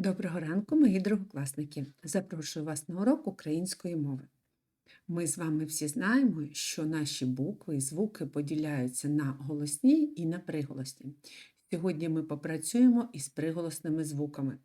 Доброго ранку, мої другокласники! Запрошую вас на урок української мови. Ми з вами всі знаємо, що наші букви і звуки поділяються на голосні і на приголосні. Сьогодні ми попрацюємо із приголосними звуками.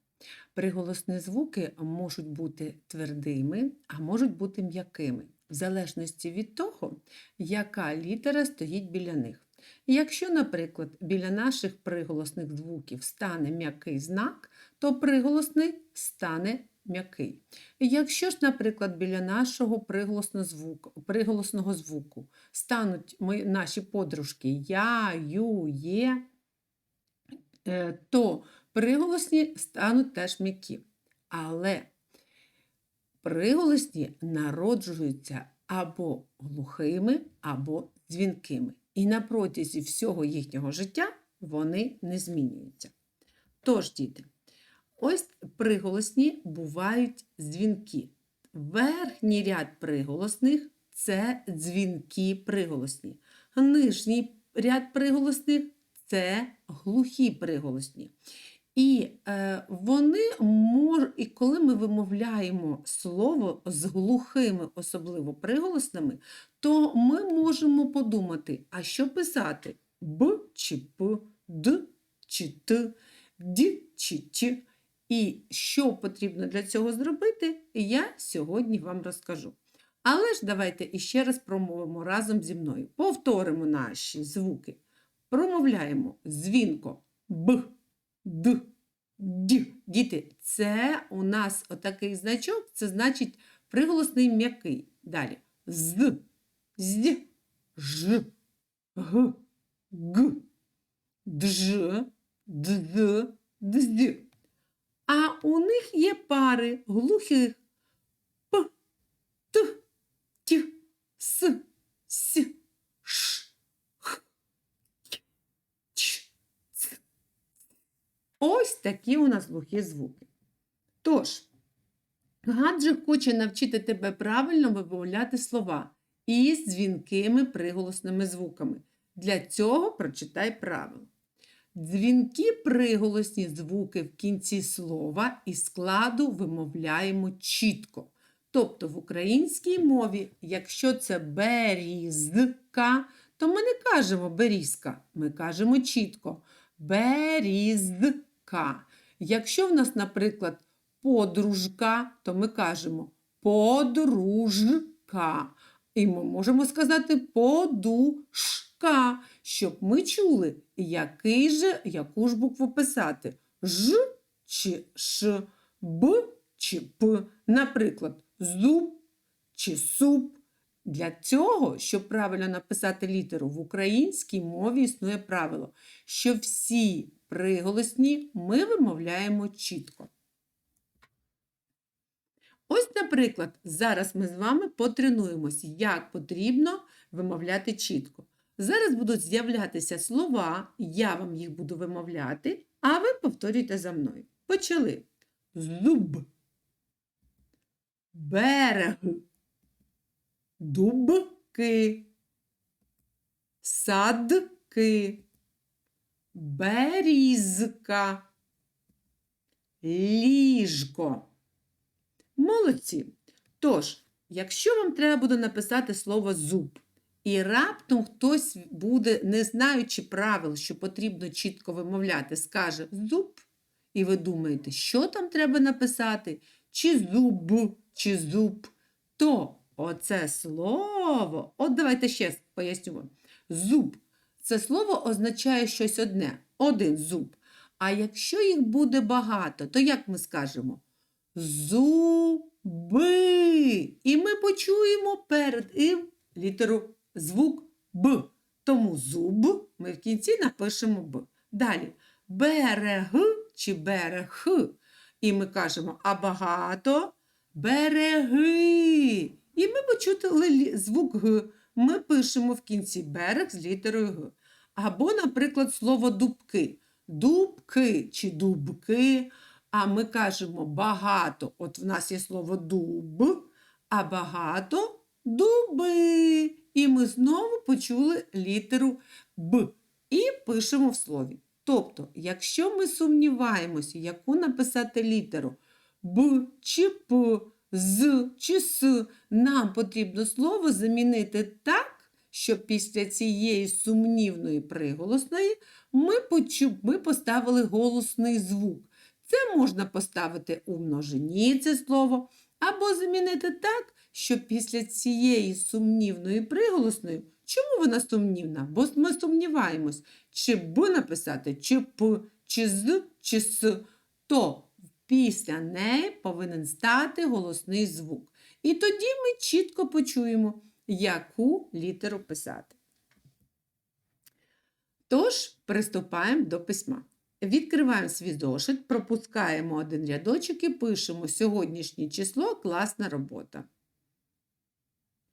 Приголосні звуки можуть бути твердими, а можуть бути м'якими, в залежності від того, яка літера стоїть біля них. Якщо, наприклад, біля наших приголосних звуків стане м'який знак, то приголосний стане м'який. Якщо ж, наприклад, біля нашого приголосного звуку, стануть ми, наші подружки я, ю, є, е, то приголосні стануть теж м'які. Але приголосні народжуються або глухими, або дзвінкими. І на протязі всього їхнього життя вони не змінюються. Тож, діти, ось приголосні бувають дзвінки. Верхній ряд приголосних це дзвінки приголосні. Нижній ряд приголосних це глухі приголосні. І е, вони мож... і коли ми вимовляємо слово з глухими, особливо приголосними, то ми можемо подумати, а що писати? Б чи П, Д чи Т, Д чи Ч. І що потрібно для цього зробити, я сьогодні вам розкажу. Але ж давайте іще раз промовимо разом зі мною. Повторимо наші звуки. Промовляємо дзвінко Б. Д, Д. Діти, це у нас отакий значок, це значить приголосний м'який. Далі. З, з, ж, г, г, дж, дз, дз. А у них є пари глухих п, т, т, с, с, ш, х, ч, ц. Ось такі у нас глухі звуки. Тож, гадже хоче навчити тебе правильно вимовляти слова із дзвінкими приголосними звуками. Для цього прочитай правило. Дзвінки приголосні звуки в кінці слова і складу вимовляємо чітко. Тобто в українській мові, якщо це берізка, то ми не кажемо берізка, ми кажемо чітко берізка. Якщо в нас, наприклад, подружка, то ми кажемо подружка. І ми можемо сказати подушка, щоб ми чули, який же, яку ж букву писати. Ж чи Ш, Б чи П. Наприклад, зуб чи суп. Для цього, щоб правильно написати літеру, в українській мові існує правило, що всі приголосні ми вимовляємо чітко. Ось, наприклад, зараз ми з вами потренуємось, як потрібно вимовляти чітко. Зараз будуть з'являтися слова, я вам їх буду вимовляти, а ви повторюйте за мною. Почали. Зуб, берег, дубки, садки, берізка, ліжко. Молодці. Тож, якщо вам треба буде написати слово зуб, і раптом хтось буде, не знаючи правил, що потрібно чітко вимовляти, скаже зуб, і ви думаєте, що там треба написати, чи зуб, чи зуб, то оце слово, от давайте ще поясню вам. Зуб. Це слово означає щось одне, один зуб. А якщо їх буде багато, то як ми скажемо? Зуби. І ми почуємо перед ім літеру звук Б. Тому зуб ми в кінці напишемо Б. Далі берег чи берег. І ми кажемо, а багато береги. І ми почули звук Г. Ми пишемо в кінці берег з літерою Г. Або, наприклад, слово дубки. Дубки чи дубки. А ми кажемо багато. От в нас є слово дуб, а багато дуби. І ми знову почули літеру Б. І пишемо в слові. Тобто, якщо ми сумніваємося, яку написати літеру Б чи П, З чи С, нам потрібно слово замінити так, щоб після цієї сумнівної приголосної ми, почу... ми поставили голосний звук. Це можна поставити у множині це слово, або замінити так, щоб після цієї сумнівної приголосної, чому вона сумнівна? Бо ми сумніваємось, чи Б написати, чи П, чи З, чи С, то після неї повинен стати голосний звук. І тоді ми чітко почуємо, яку літеру писати. Тож, приступаємо до письма. Відкриваємо свій зошит, пропускаємо один рядочок і пишемо сьогоднішнє число класна робота.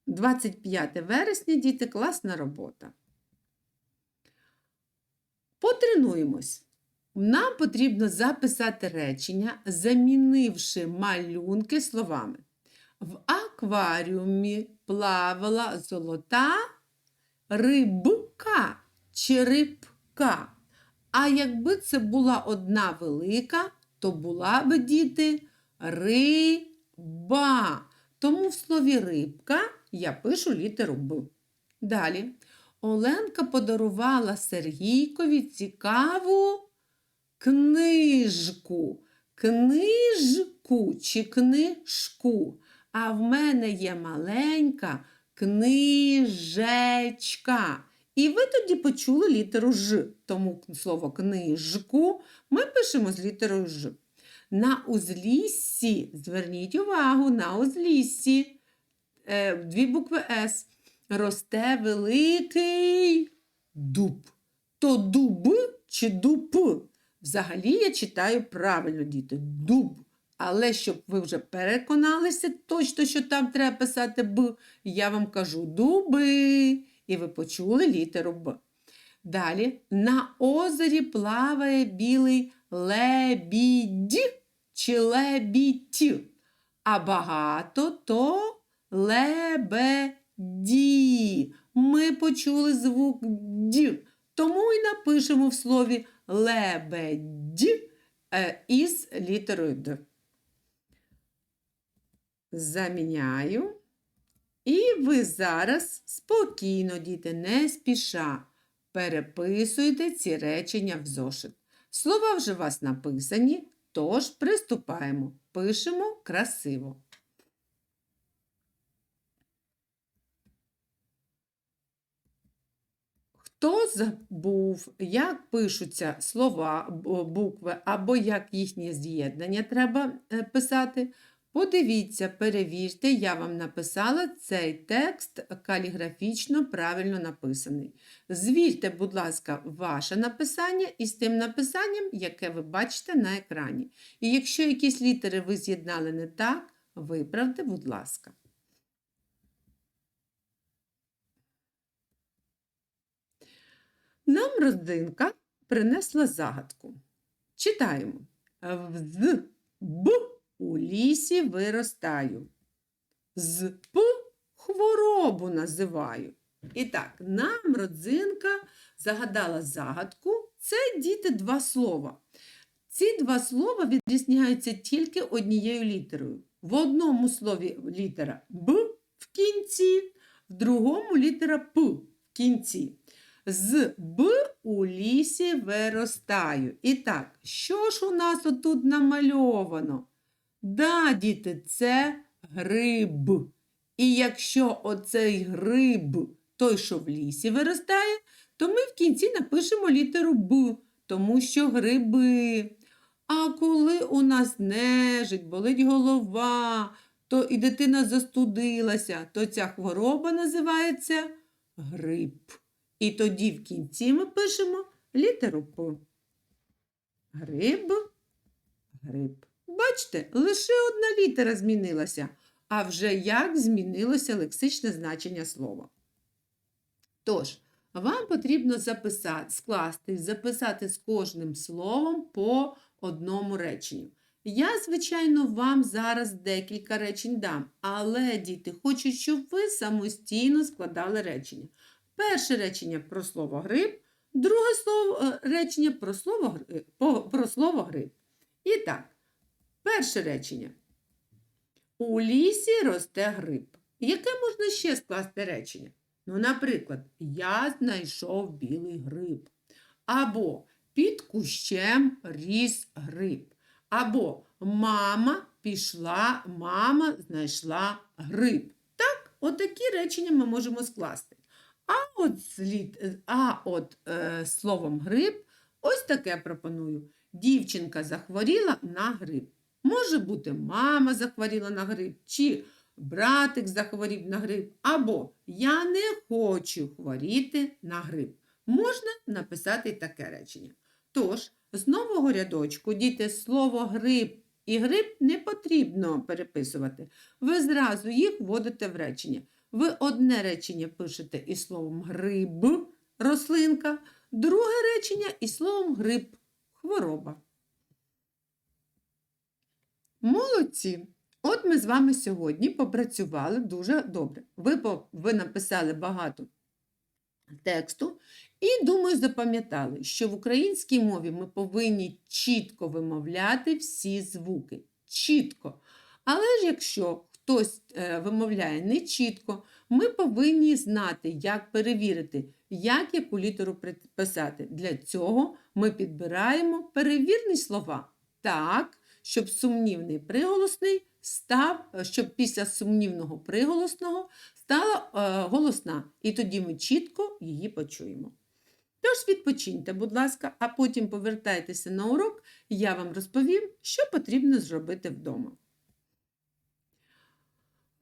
25 вересня, діти, класна робота. Потренуємось. Нам потрібно записати речення, замінивши малюнки словами. В акваріумі плавала золота рибка чи рибка. А якби це була одна велика, то була би діти риба. Тому в слові рибка я пишу літеру Б. Далі. Оленка подарувала Сергійкові цікаву книжку. Книжку чи книжку. А в мене є маленька книжечка. І ви тоді почули літеру Ж, тому слово книжку ми пишемо з літерою Ж. На узліссі, зверніть увагу, на узліссі, дві букви С, росте великий дуб. То дуб чи дуб? Взагалі я читаю правильно, діти, дуб. Але щоб ви вже переконалися точно, що там треба писати Б, я вам кажу дуби. І ви почули літеру Б. Далі на озері плаває білий лебідь чи лебідь. А багато то лебеді. Ми почули звук Д. Тому і напишемо в слові лебедь е, із літерою Д. Заміняю. І ви зараз спокійно, діти, не спіша, переписуйте ці речення в зошит. Слова вже у вас написані, тож приступаємо. Пишемо красиво. Хто забув, як пишуться слова, букви або як їхнє з'єднання треба е, писати? Подивіться, перевірте, я вам написала цей текст каліграфічно правильно написаний. Звірте, будь ласка, ваше написання із тим написанням, яке ви бачите на екрані. І якщо якісь літери ви з'єднали не так, виправте, будь ласка. Нам родинка принесла загадку. Читаємо. З Б у лісі виростаю. З П хворобу називаю. І так, нам родзинка загадала загадку. Це діти два слова. Ці два слова відрізняються тільки однією літерою. В одному слові літера Б в кінці, в другому літера П в кінці. З Б у лісі виростаю. І так, що ж у нас отут намальовано? Да, діти, це гриб. І якщо оцей гриб, той, що в лісі виростає, то ми в кінці напишемо літеру Б, тому що гриби. А коли у нас нежить, болить голова, то і дитина застудилася, то ця хвороба називається грип. І тоді в кінці ми пишемо літеру П. Гриб, гриб. Бачите, лише одна літера змінилася, а вже як змінилося лексичне значення слова. Тож, вам потрібно записати, скласти, записати з кожним словом по одному реченню. Я, звичайно, вам зараз декілька речень дам, але, діти, хочу, щоб ви самостійно складали речення. Перше речення про слово гриб, Друге слово, е, речення про слово, гри- про слово гриб. І так, перше речення. У лісі росте гриб. Яке можна ще скласти речення? Ну, наприклад, я знайшов білий гриб. Або під кущем ріс гриб. Або мама пішла, мама знайшла гриб. Так, отакі речення ми можемо скласти. А от, слід, е, а от е, словом гриб, ось таке пропоную. Дівчинка захворіла на гриб. Може бути, мама захворіла на гриб, чи братик захворів на гриб, або я не хочу хворіти на гриб. Можна написати таке речення. Тож, з нового рядочку діти слово гриб і гриб не потрібно переписувати. Ви зразу їх вводите в речення. Ви одне речення пишете із словом гриб, рослинка, друге речення із словом гриб, хвороба. Молодці! От ми з вами сьогодні попрацювали дуже добре. Ви, ви написали багато тексту і, думаю, запам'ятали, що в українській мові ми повинні чітко вимовляти всі звуки. Чітко. Але ж якщо хтось е, вимовляє не чітко, ми повинні знати, як перевірити, як яку літеру писати. Для цього ми підбираємо перевірні слова так, щоб сумнівний приголосний став, е, щоб після сумнівного приголосного стала е, голосна, і тоді ми чітко її почуємо. Тож відпочиньте, будь ласка, а потім повертайтеся на урок, я вам розповім, що потрібно зробити вдома.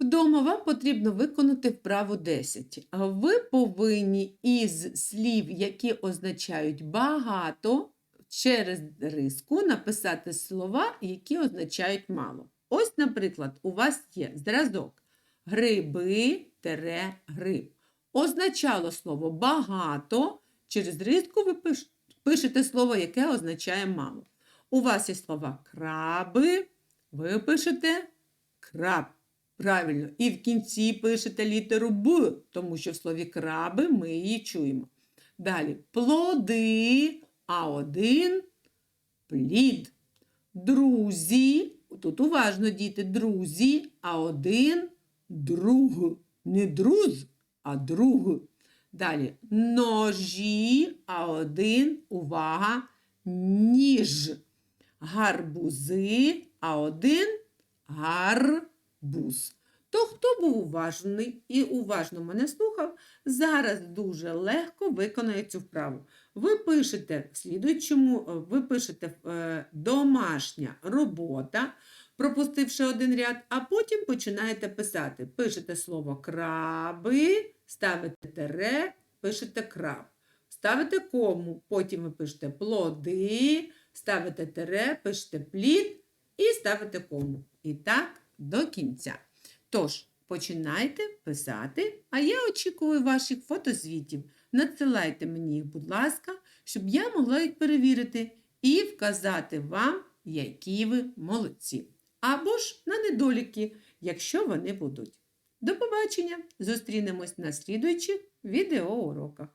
Вдома вам потрібно виконати вправу 10. Ви повинні із слів, які означають багато, через риску написати слова, які означають мало. Ось, наприклад, у вас є зразок гриби тере гриб. Означало слово багато. Через риску ви пишете слово, яке означає мало. У вас є слова краби, ви пишете краб. Правильно. І в кінці пишете літеру Б, тому що в слові краби ми її чуємо. Далі плоди, а один плід. Друзі, тут уважно діти, друзі, а один друг. Не друз, а друг. Далі ножі, а один, увага, ніж. Гарбузи, а один гарбуз. То, хто був уважний і уважно мене слухав, зараз дуже легко виконає цю вправу. Ви пишете в слідуючому, е, ви пишете е, домашня робота, пропустивши один ряд, а потім починаєте писати. Пишете слово краби, ставите тере, пишете краб. Ставите кому, потім ви пишете плоди, ставите тере, пишете плід і ставите кому. І так до кінця. Тож, починайте писати, а я очікую ваших фотозвітів. Надсилайте мені їх, будь ласка, щоб я могла їх перевірити і вказати вам, які ви молодці. Або ж на недоліки, якщо вони будуть. До побачення! Зустрінемось на слідуючих відеоуроках.